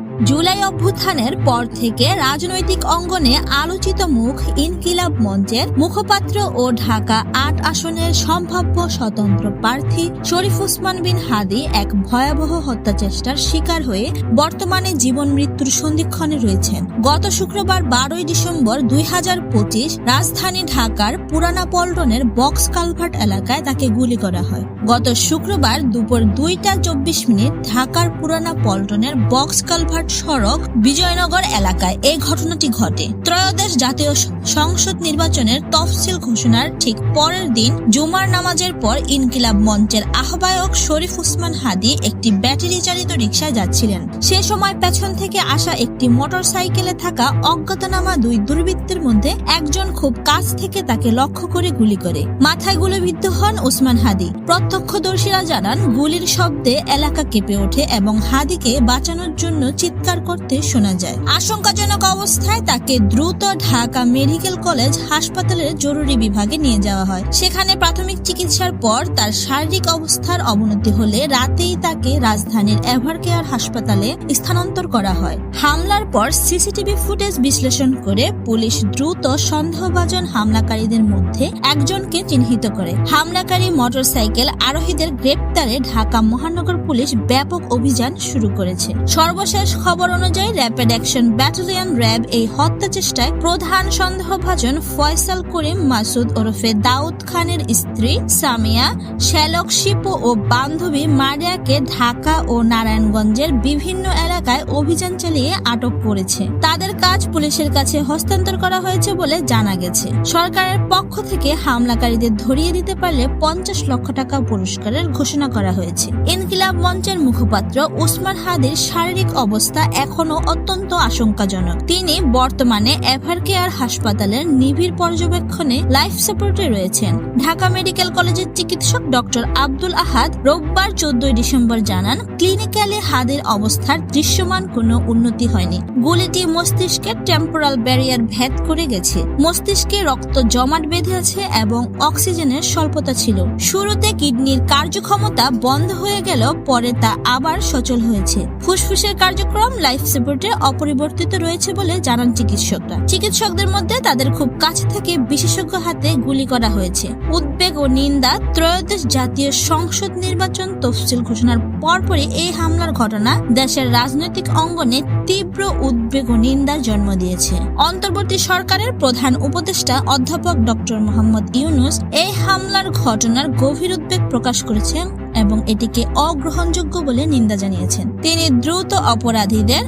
you July অভ্যুত্থানের পর থেকে রাজনৈতিক অঙ্গনে আলোচিত মুখ ইনকিলাব মঞ্চের মুখপাত্র ও ঢাকা আট আসনের সম্ভাব্য স্বতন্ত্র প্রার্থী শরীফ উসমান বিন হাদি এক ভয়াবহ হত্যাচেষ্টার শিকার হয়ে বর্তমানে জীবন মৃত্যুর সন্ধিক্ষণে রয়েছেন। গত শুক্রবার বারোই ডিসেম্বর দুই হাজার পঁচিশ রাজধানী ঢাকার পুরানা পল্টনের বক্স কালভার্ট এলাকায় তাকে গুলি করা হয়। গত শুক্রবার দুপুর দুইটা চব্বিশ মিনিট ঢাকার পুরানা পল্টনের বক্স কালভার্ট সড়ক বিজয়নগর এলাকায় এই ঘটনাটি ঘটে। ত্রয়োদশ জাতীয় সংসদ নির্বাচনের তফসিল ঘোষণার ঠিক পরের দিন জুমার নামাজের পর ইনকিলাব মঞ্চের আহ্বায়ক শরীফ উসমান হাদি একটি ব্যাটারি চালিত রিকশায় যাচ্ছিলেন। সে সময় পেছন থেকে আসা একটি মোটর সাইকেলে থাকা অজ্ঞাতনামা দুই দুর্বৃত্তের মধ্যে একজন খুব কাছ থেকে তাকে লক্ষ্য করে গুলি করে। মাথায় গুলিবিদ্ধ হন উসমান হাদি। প্রত্যক্ষদর্শীরা জানান, গুলির শব্দে এলাকা কেঁপে ওঠে এবং হাদিকে বাঁচানোর জন্য চিৎকার করতে শোনা যায়। আশঙ্কাজনক অবস্থায় তাকে দ্রুত ঢাকা মেডিকেল কলেজ হাসপাতালের জরুরি বিভাগে নিয়ে যাওয়া হয়। সেখানে প্রাথমিক চিকিৎসার পর তার শারীরিক অবস্থার অবনতি হলে রাতেই তাকে রাজধানীর এভারকেয়ার হাসপাতালে স্থানান্তর করা হয়। হামলার পর সিসিটিভি ফুটেজ বিশ্লেষণ করে পুলিশ দ্রুত সন্দেহভাজন হামলাকারীদের মধ্যে একজনকে চিহ্নিত করে। হামলাকারী মোটরসাইকেল আরোহীদের গ্রেপ্তারে ঢাকা মহানগর পুলিশ ব্যাপক অভিযান শুরু করেছে। সর্বশেষ খবর অনুযায়ী, র্যাপিড অ্যাকশন ব্যাটালিয়ন র্যাব এই হত্যা চেষ্টায় প্রধান সন্দেহভাজন ফয়সাল করিম, মাসুদ ওরফে দাউদ খানের স্ত্রী সামিয়া, শ্যালক শিপু ও বান্ধবী মারিয়াকে ঢাকা ও নারায়ণগঞ্জের বিভিন্ন এলাকায় অভিযান চালিয়ে আটক করেছে। তাদের কাজ পুলিশের কাছে হস্তান্তর করা হয়েছে বলে জানা গেছে। সরকারের পক্ষ থেকে হামলাকারীদের ধরিয়ে দিতে পারলে পঞ্চাশ লক্ষ টাকা পুরস্কারের ঘোষণা করা হয়েছে। ইনকিলাব মঞ্চের মুখপাত্র উসমান হাদির শারীরিক অবস্থা এখনও অত্যন্ত আশঙ্কাজনক। তিনি বর্তমানে এভারকেয়ার হাসপাতালের নিবিড় পর্যবেক্ষণে লাইফ সাপোর্টে রয়েছেন। ঢাকা মেডিকেল কলেজের চিকিৎসক ডক্টর আব্দুল আহাদ রোববার চোদ্দই ডিসেম্বর জানান, ক্লিনিক্যালি হাদের অবস্থার দৃশ্যমান কোনো উন্নতি হয়নি। গুলিটি মস্তিষ্কের টেম্পোরাল ব্যারিয়ার ভেদ করে গেছে। মস্তিষ্কে রক্ত জমাট বেঁধে আছে এবং অক্সিজেনের স্বল্পতা ছিল। শুরুতে কিডনির কার্যক্ষমতা বন্ধ হয়ে গেল পরে তা আবার সচল হয়েছে। ফুসফুসের কার্যক্রম লাইফ সাপোর্টে অপরিবর্তিত রয়েছে বলে জানান চিকিৎসকরা। চিকিৎসকদের মধ্যে তাদের খুব কাছে থেকে বিশেষজ্ঞ হাতে গুলি করা হয়েছে। উদ্বেগ ও নিন্দা ত্রয়োদশ জাতীয় সংসদ নির্বাচন তফসিল ঘোষণার পরপরই এই হামলার ঘটনা দেশের রাজনৈতিক অঙ্গনে তীব্র উদ্বেগ ও নিন্দার জন্ম দিয়েছে। অন্তর্বর্তী সরকারের প্রধান উপদেষ্টা অধ্যাপক ডক্টর মোহাম্মদ ইউনুস এই হামলার ঘটনার গভীর উদ্বেগ প্রকাশ করেছেন এবং এটিকে অগ্রহণযোগ্য বলে নিন্দা জানিয়েছেন। তিনি দ্রুত অপরাধীদের